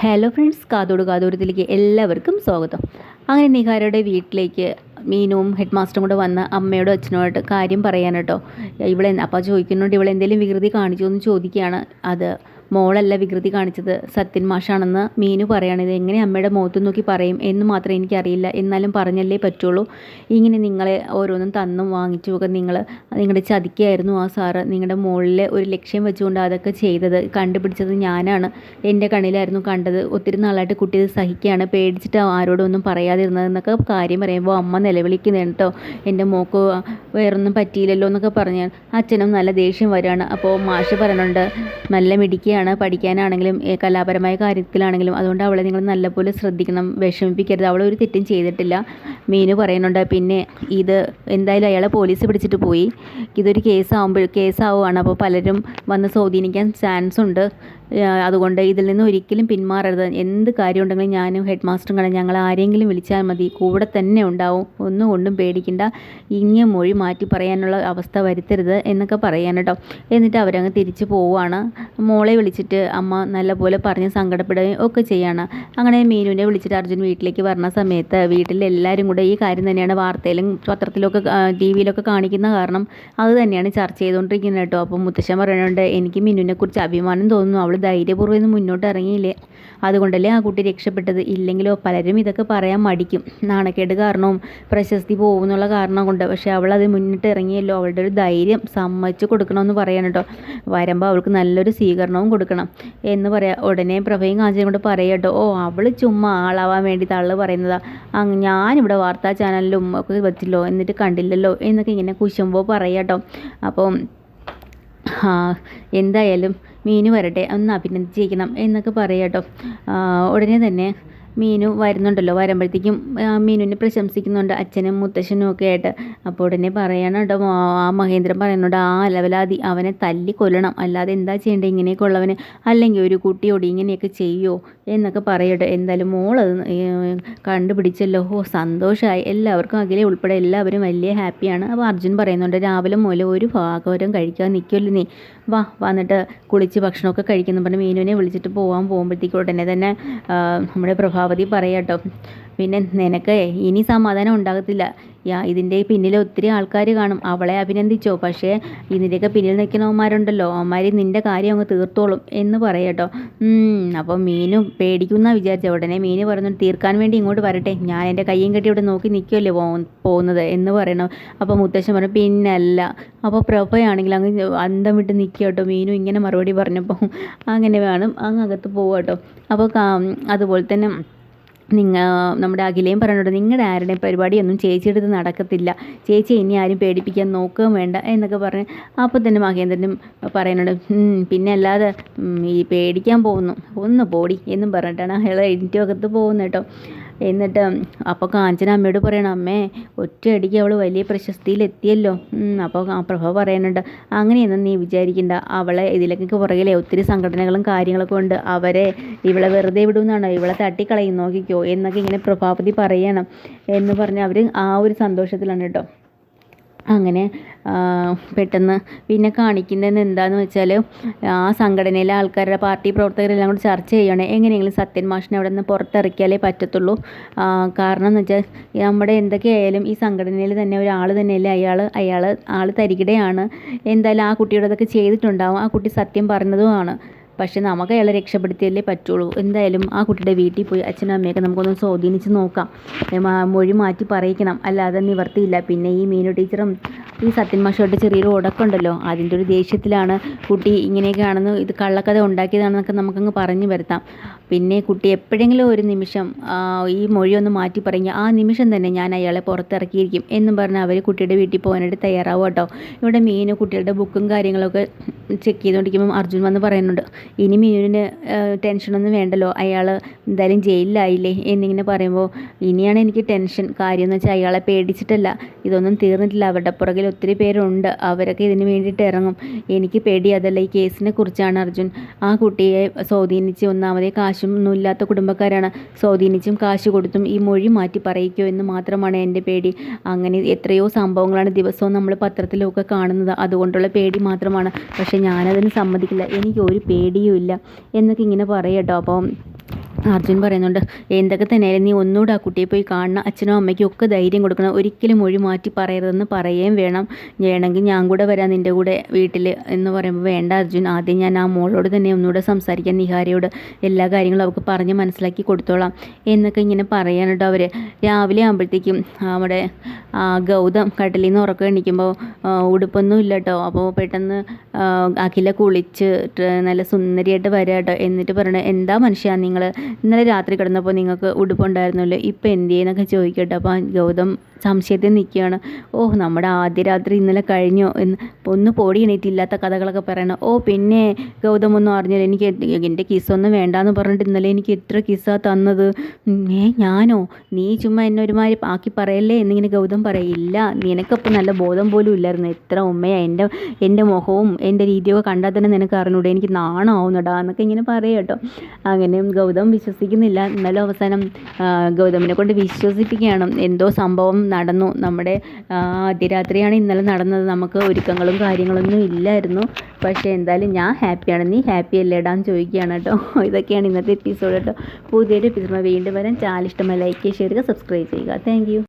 Hello friends കാതോട് കാതോരത്തിലേക്ക് എല്ലാവർക്കും സ്വാഗതം. അങ്ങനെ നിഹാരയുടെ വീട്ടിലേക്ക് മീനുവും ഹെഡ് മാസ്റ്ററും കൂടെ വന്ന് അമ്മയോടും അച്ഛനോട് കാര്യം പറയാൻ കേട്ടോ ഇവിടെ അപ്പോൾ ചോദിക്കുന്നുണ്ട് ഇവിടെ എന്തെങ്കിലും വികൃതി കാണിച്ചു എന്ന് ചോദിക്കുകയാണ്. അത് മോളല്ല വികൃതി കാണിച്ചത്. സത്യൻ മാഷാണെന്ന് മീനു പറയാണ്. എങ്ങനെ അമ്മയുടെ മുഖത്ത് നോക്കി പറയും എന്ന് മാത്രമേ എനിക്കറിയില്ല. എന്നാലും പറഞ്ഞല്ലേ പറ്റുള്ളൂ. ഇങ്ങനെ നിങ്ങളെ ഓരോന്നും തന്നും വാങ്ങിച്ചു ഒക്കെ നിങ്ങൾ നിങ്ങളുടെ ചതിക്കായിരുന്നു ആ സാറ്. നിങ്ങളുടെ മുകളിൽ ഒരു ലക്ഷ്യം വെച്ചുകൊണ്ട് അതൊക്കെ ചെയ്തത് കണ്ടുപിടിച്ചത് ഞാനാണ്. എന്റെ കണ്ണിലായിരുന്നു കണ്ടത്. ഒത്തിരി നാളായിട്ട് കുട്ടി ഇത് സഹിക്കുകയാണ്. പേടിച്ചിട്ട് ആരോടൊന്നും പറയാതിരുന്നത് എന്നൊക്കെ കാര്യം പറയുമ്പോൾ അമ്മ നിലവിളിക്കുന്നത് കേട്ടോ എന്റെ മോക്ക് വേറൊന്നും പറ്റിയില്ലല്ലോ എന്നൊക്കെ പറഞ്ഞാൽ അച്ഛനും നല്ല ദേഷ്യം വരികയാണ് അപ്പോൾ മാഷ് പറയുന്നുണ്ട് നല്ല മിടിക്കുകയാണ് പഠിക്കാനാണെങ്കിലും കലാപരമായ കാര്യത്തിലാണെങ്കിലും അതുകൊണ്ട് അവളെ നിങ്ങൾ നല്ലപോലെ ശ്രദ്ധിക്കണം വിഷമിപ്പിക്കരുത്. അവൾ ഒരു തെറ്റും ചെയ്തിട്ടില്ല. മീനു പറയുന്നുണ്ട് പിന്നെ ഇത് എന്തായാലും അയാളെ പോലീസ് പിടിച്ചിട്ട് പോയി. ഇതൊരു കേസാവുമ്പോൾ കേസാവുകയാണ് അപ്പോൾ പലരും വന്ന് സ്വാധീനിക്കാൻ ചാൻസ് ഉണ്ട് അതുകൊണ്ട് ഇതിൽ നിന്ന് ഒരിക്കലും പിന്മാറരുത്. എന്ത് കാര്യം ഉണ്ടെങ്കിലും ഞാനും ഹെഡ് മാസ്റ്ററും കളയും ഞങ്ങൾ ആരെങ്കിലും വിളിച്ചാൽ മതി. കൂടെ തന്നെ ഉണ്ടാവും. ഒന്നും കൊണ്ടും പേടിക്കണ്ട. ഇങ്ങനെ മൊഴി മാറ്റി പറയാനുള്ള അവസ്ഥ വരുത്തരുത് എന്നൊക്കെ പറയാൻ കേട്ടോ എന്നിട്ട് അവരങ്ങ് തിരിച്ചു പോവുകയാണ്. മോളെ വിളിച്ചിട്ട് അമ്മ നല്ലപോലെ പറഞ്ഞ് സങ്കടപ്പെടുകയും ഒക്കെ ചെയ്യാണ്. അങ്ങനെ മീനുവിനെ വിളിച്ചിട്ട് അർജുൻ വീട്ടിലേക്ക് വരുന്ന സമയത്ത് വീട്ടിലെല്ലാവരും കൂടെ ഈ കാര്യം തന്നെയാണ് വാർത്തയിലും പത്രത്തിലൊക്കെ ടി വിയിലൊക്കെ കാണിക്കുന്ന കാരണം അത് തന്നെയാണ് ചർച്ച ചെയ്തുകൊണ്ടിരിക്കുന്നത് കേട്ടോ അപ്പോൾ മുത്തശ്ശൻ പറയുന്നുണ്ട് എനിക്ക് മീനുവിനെ കുറിച്ച് അഭിമാനം തോന്നുന്നു. അവൾ ധൈര്യപൂർവം ഇന്ന് മുന്നോട്ട് ഇറങ്ങിയില്ലേ അതുകൊണ്ടല്ലേ ആ കുട്ടി രക്ഷപ്പെട്ടത്? ഇല്ലെങ്കിലോ പലരും ഇതൊക്കെ പറയാൻ മടിക്കും. നാണക്കേട് കാരണവും പ്രശസ്തി പോകുന്നുള്ള കാരണം കൊണ്ട്. പക്ഷേ അവൾ അത് മുന്നിട്ട് ഇറങ്ങിയല്ലോ. അവളുടെ ഒരു ധൈര്യം സമ്മതിച്ച് കൊടുക്കണമെന്ന് പറയണം കേട്ടോ വരുമ്പോൾ അവൾക്ക് നല്ലൊരു സ്വീകരണവും കൊടുക്കണം എന്ന് പറയാം. ഉടനെ പ്രഭയും കാഞ്ചനും കൊണ്ട് പറയാം കേട്ടോ ഓ അവൾ ചുമ്മാ ആളാവാൻ വേണ്ടി തള്ളു പറയുന്നതാ. ഞാനിവിടെ വാർത്താ ചാനലിലും ഒക്കെ വെച്ചല്ലോ. എന്നിട്ട് കണ്ടില്ലല്ലോ. എന്നൊക്കെ ഇങ്ങനെ കുശുമ്പോൾ പറയാം കേട്ടോ അപ്പം എന്തായാലും മീനു വരട്ടെ ഒന്ന് അഭിനന്ദിച്ചിരിക്കണം എന്നൊക്കെ പറയാം കേട്ടോ. ഉടനെ തന്നെ മീനു വരുന്നുണ്ടല്ലോ വരുമ്പോഴത്തേക്കും മീനുവിനെ പ്രശംസിക്കുന്നുണ്ട് അച്ഛനും മുത്തശ്ശനും ഒക്കെ ആയിട്ട്. അപ്പോൾ ഉടനെ പറയണം കേട്ടോ ആ- മഹേന്ദ്രൻ പറയുന്നുണ്ട് ആ അലവലാതി അവനെ തല്ലി കൊല്ലണം. അല്ലാതെ എന്താ ചെയ്യേണ്ടത് ഇങ്ങനെയൊക്കെ ഉള്ളവന്? അല്ലെങ്കിൽ ഒരു കുട്ടിയോട് ഇങ്ങനെയൊക്കെ ചെയ്യുമോ എന്നൊക്കെ പറയട്ടെ. എന്തായാലും മോളത് കണ്ടുപിടിച്ചല്ലോ. ഓ സന്തോഷമായി എല്ലാവർക്കും അകലെ ഉൾപ്പെടെ എല്ലാവരും വലിയ ഹാപ്പിയാണ്. അപ്പോൾ അർജുൻ പറയുന്നുണ്ട് രാവിലെ മുതൽ ഒരു ഭാഗവരം കഴിക്കാൻ നിൽക്കുമല്ലോ നീ. വാ വന്നിട്ട് കുളിച്ച് ഭക്ഷണമൊക്കെ കഴിക്കുന്നു. പറഞ്ഞ് മീനുവിനെ വിളിച്ചിട്ട് പോകാൻ പോകുമ്പോഴത്തേക്കും ഉടനെ തന്നെ നമ്മുടെ നമ്മുടെ പ്രഭാവതി പറയാട്ടോ പിന്നെ നിനക്ക് ഇനി സമാധാനം ഉണ്ടാകത്തില്ല. യാ ഇതിന്റെ പിന്നിൽ ഒത്തിരി ആൾക്കാർ കാണും. അവളെ അഭിനന്ദിച്ചോ. പക്ഷേ ഇതിന്റെയൊക്കെ പിന്നിൽ നിൽക്കുന്നവന്മാരുണ്ടല്ലോ. അവന്മാർ നിന്റെ കാര്യം അങ്ങ് തീർത്തോളും എന്ന് പറയട്ടോ. അപ്പോൾ മീനും പേടിക്കുന്ന വിചാരിച്ച. ഉടനെ മീന് പറഞ്ഞു തീർക്കാൻ വേണ്ടി ഇങ്ങോട്ട് വരട്ടെ. ഞാൻ എന്റെ കയ്യും കെട്ടി ഇവിടെ നോക്കി നിൽക്കുമല്ലേ പോ പോകുന്നത് എന്ന് പറയണം. അപ്പോൾ മുത്തശ്ശൻ പറഞ്ഞു പിന്നല്ല. അപ്പോൾ പ്രഭയാണെങ്കിൽ അങ്ങ് അന്തം വിട്ട് നിൽക്കുക കേട്ടോ മീനും ഇങ്ങനെ മറുപടി പറഞ്ഞപ്പോൾ അങ്ങനെ വേണം അങ്ങ് അകത്ത് പോവുക കേട്ടോ അപ്പോൾ അതുപോലെ തന്നെ നിങ്ങ നമ്മുടെ അഖിലയും പറഞ്ഞോട്ട് നിങ്ങളുടെ ആരുടെയും പരിപാടിയൊന്നും ചേച്ചിയുടെ അടുത്ത് നടക്കത്തില്ല. ചേച്ചി ഇനി ആരും പേടിപ്പിക്കാൻ നോക്കുകയും വേണ്ട എന്നൊക്കെ പറഞ്ഞ് അപ്പോൾ തന്നെ മഹേന്ദ്രനും പറയുന്നുണ്ട് പിന്നെ അല്ലാതെ ഈ പേടിക്കാൻ പോകുന്നു. ഒന്ന് പോടി എന്നും പറഞ്ഞിട്ടാണ് അയാൾ എഴുന്നേറ്റ് അകത്ത് പോകുന്നത് കേട്ടോ. എന്നിട്ട് അപ്പോൾ കാഞ്ചന അമ്മയോട് പറയണം അമ്മേ ഒറ്റയടിക്ക് അവൾ വലിയ പ്രശസ്തിയിലെത്തിയല്ലോ. അപ്പോൾ പ്രഭ പറയുന്നുണ്ട് അങ്ങനെയൊന്നും നീ വിചാരിക്കണ്ട. അവളെ ഇതിലേക്ക് പുറകിലെ ഒത്തിരി സംഘടനകളും കാര്യങ്ങളൊക്കെ ഉണ്ട്. അവരെ ഇവളെ വെറുതെ വിടുമെന്നാണോ ഇവളെ തട്ടിക്കളയും. നോക്കിക്കോ. എന്നൊക്കെ ഇങ്ങനെ പ്രഭാപതി പറയണം എന്ന് പറഞ്ഞ് അവർ ആ ഒരു സന്തോഷത്തിലാണ് കേട്ടോ. അങ്ങനെ പെട്ടെന്ന് പിന്നെ കാണിക്കുന്നതെന്ന് എന്താണെന്ന് വെച്ചാൽ ആ സംഘടനയിലെ ആൾക്കാരുടെ പാർട്ടി പ്രവർത്തകരെല്ലാം കൂടി ചർച്ച ചെയ്യണേ എങ്ങനെയെങ്കിലും സത്യൻ മാഷിനെ അവിടെ നിന്ന് പുറത്തിറക്കിയാലേ പറ്റത്തുള്ളൂ. കാരണം എന്ന് വെച്ചാൽ നമ്മുടെ എന്തൊക്കെയായാലും ഈ സംഘടനയിൽ തന്നെ ഒരാൾ തന്നെയല്ലേ അയാൾ അയാൾ ആൾ തരികിടയാണ്. എന്തായാലും ആ കുട്ടിയോട് അതൊക്കെ ചെയ്തിട്ടുണ്ടാവും. ആ കുട്ടി സത്യം പറഞ്ഞതുമാണ് പക്ഷെ നമുക്ക് അയാളെ രക്ഷപ്പെടുത്തിയല്ലേ പറ്റുള്ളൂ. എന്തായാലും ആ കുട്ടിയുടെ വീട്ടിൽ പോയി അച്ഛനും അമ്മയൊക്കെ നമുക്കൊന്ന് സ്വാധീനിച്ച് നോക്കാം. മൊഴി മാറ്റി പറയിക്കണം. അല്ലാതെ നിവർത്തിയില്ല. പിന്നെ ഈ മീനു ടീച്ചറും ഈ സത്യൻ മാഷോട്ട് ചെറിയൊരു ഉടക്കുണ്ടല്ലോ. അതിന്റെ ഒരു ദേഷ്യത്തിലാണ് കുട്ടി ഇങ്ങനെയൊക്കെയാണെന്ന് ഇത് കള്ളക്കഥ ഉണ്ടാക്കിയതാണെന്നൊക്കെ നമുക്കങ്ങ് പറഞ്ഞു വരുത്താം. പിന്നെ കുട്ടി എപ്പോഴെങ്കിലും ഒരു നിമിഷം ഈ മൊഴി ഒന്ന് മാറ്റി പറയുക. ആ നിമിഷം തന്നെ ഞാൻ അയാളെ പുറത്തിറക്കിയിരിക്കും. എന്നും പറഞ്ഞ് അവർ കുട്ടിയുടെ വീട്ടിൽ പോകാനായിട്ട് തയ്യാറാവും കേട്ടോ. ഇവിടെ മീന് കുട്ടികളുടെ ബുക്കും കാര്യങ്ങളൊക്കെ ചെക്ക് ചെയ്തുകൊണ്ടിരിക്കുമ്പം അർജുൻ വന്ന് പറയുന്നുണ്ട് ഇനി മീനുവിന് ടെൻഷനൊന്നും വേണ്ടല്ലോ. അയാൾ എന്തായാലും ജയിലിലായില്ലേ? എന്നിങ്ങനെ പറയുമ്പോൾ ഇനിയാണ് എനിക്ക് ടെൻഷൻ. കാര്യം എന്ന് വെച്ചാൽ അയാളെ പേടിച്ചിട്ടല്ല. ഇതൊന്നും തീർന്നിട്ടില്ല. അവരുടെ പുറകിൽ ഒത്തിരി പേരുണ്ട്. അവരൊക്കെ ഇതിന് വേണ്ടിയിട്ട് ഇറങ്ങും. എനിക്ക് പേടി. അതല്ല ഈ കേസിനെ കുറിച്ചാണ് അർജുൻ. ആ കുട്ടിയെ സ്വാധീനിച്ച് ഒന്നാമതേ കാശും ഒന്നും ഇല്ലാത്ത കുടുംബക്കാരാണ്. സ്വാധീനിച്ചും കാശ് കൊടുത്തും ഈ മൊഴി മാറ്റി പറയിക്കോ എന്ന് മാത്രമാണ് എന്റെ പേടി. അങ്ങനെ എത്രയോ സംഭവങ്ങളാണ് ദിവസവും നമ്മൾ പത്രത്തിലൊക്കെ കാണുന്നത്. അതുകൊണ്ടുള്ള പേടി മാത്രമാണ്. പക്ഷേ ഞാനതിന് സമ്മതിക്കില്ല. എനിക്കൊരു പേടിയും ഇല്ല എന്നൊക്കെ ഇങ്ങനെ പറയട്ടോ. അപ്പം അർജുൻ പറയുന്നുണ്ട് എന്തൊക്കെ തന്നെയായാലും നീ ഒന്നുകൂടെ ആ കുട്ടിയെ പോയി കാണണം. അച്ഛനും അമ്മയ്ക്കും ഒക്കെ ധൈര്യം കൊടുക്കണം. ഒരിക്കലും മൊഴി മാറ്റി പറയരുതെന്ന് പറയുകയും വേണം. വേണമെങ്കിൽ ഞാൻ കൂടെ വരാം നിന്റെ കൂടെ വീട്ടിൽ എന്ന് പറയുമ്പോൾ വേണ്ട അർജുൻ ആദ്യം ഞാൻ ആ മോളോട് തന്നെ ഒന്നുകൂടെ സംസാരിക്കാം നിഹാരയോട്. എല്ലാ കാര്യങ്ങളും അവൾക്ക് പറഞ്ഞ് മനസ്സിലാക്കി കൊടുത്തോളാം. എന്നൊക്കെ ഇങ്ങനെ പറയാനുണ്ടോ അവർ രാവിലെ ആകുമ്പോഴത്തേക്കും ആ, ഗൗതം കട്ടിലിൽ നിന്ന് ഉറക്കം എണീക്കുമ്പോൾ ഉടുപ്പൊന്നും ഇല്ല കേട്ടോ. അപ്പോൾ പെട്ടെന്ന് അഖില കുളിച്ച് നല്ല സുന്ദരിയായിട്ട് വരാം കേട്ടോ. എന്നിട്ട് പറയണേ എന്താ മനുഷ്യ നിങ്ങൾ ഇന്നലെ രാത്രി കിടന്നപ്പോൾ നിങ്ങൾക്ക് ഉടുപ്പുണ്ടായിരുന്നല്ലോ ഇപ്പം എന്ത് ചെയ്യുന്നൊക്കെ ചോദിക്കട്ടെ. അപ്പോൾ ഗൗതം സംശയത്തിൽ നിൽക്കുകയാണ്. ഓ നമ്മുടെ ആദ്യ രാത്രി ഇന്നലെ കഴിഞ്ഞോ എന്ന്. ഒന്ന് പൊടി എണീറ്റില്ലാത്ത കഥകളൊക്കെ പറയണം. ഓ പിന്നെ ഗൗതം ഒന്നും അറിഞ്ഞില്ല. എനിക്ക് എന്റെ കിസ്സൊന്നും വേണ്ടാന്ന് പറഞ്ഞിട്ട് ഇന്നലെ എനിക്ക് എത്ര കിസ്സാ തന്നത്. ഏ ഞാനോ? നീ ചുമ്മാ എന്നെ ഒരുമാതിരി ആക്കി പറയല്ലേ എന്നിങ്ങനെ ഗൗതം പറയില്ല നിനക്കപ്പോൾ നല്ല ബോധം പോലും ഇല്ലായിരുന്നു. എത്ര ഉമ്മയാ. എന്റെ എന്റെ മുഖവും എന്റെ രീതിയൊക്കെ കണ്ടാൽ തന്നെ നിനക്ക് അറിഞ്ഞൂടെ. എനിക്ക് നാണമാവുന്നടാ എന്നൊക്കെ ഇങ്ങനെ പറയാം കേട്ടോ. അങ്ങനെ ഗൗതം വിശ്വസിക്കുന്നില്ല. എന്നാലും അവസാനം ഗൗതമിനെ കൊണ്ട് വിശ്വസിപ്പിക്കുകയാണ്. എന്തോ സംഭവം നടന്നു. നമ്മുടെ അതിരാത്രിയാണ് ഇന്നലെ നടന്നത്. നമുക്ക് ഒരുക്കങ്ങളും കാര്യങ്ങളൊന്നും ഇല്ലായിരുന്നു. പക്ഷേ എന്തായാലും ഞാൻ ഹാപ്പിയാണ്. നീ ഹാപ്പി അല്ലേടാന്ന് ചോദിക്കുകയാണ് കേട്ടോ. ഇതൊക്കെയാണ് ഇന്നത്തെ എപ്പിസോഡ് കേട്ടോ പുതിയൊരു എപ്പിസോഡ് വീണ്ടും വരാൻ ചാനൽ ഇഷ്ടമായി ലൈക്ക് ചെയ്യുക സബ്സ്ക്രൈബ് ചെയ്യുക. താങ്ക്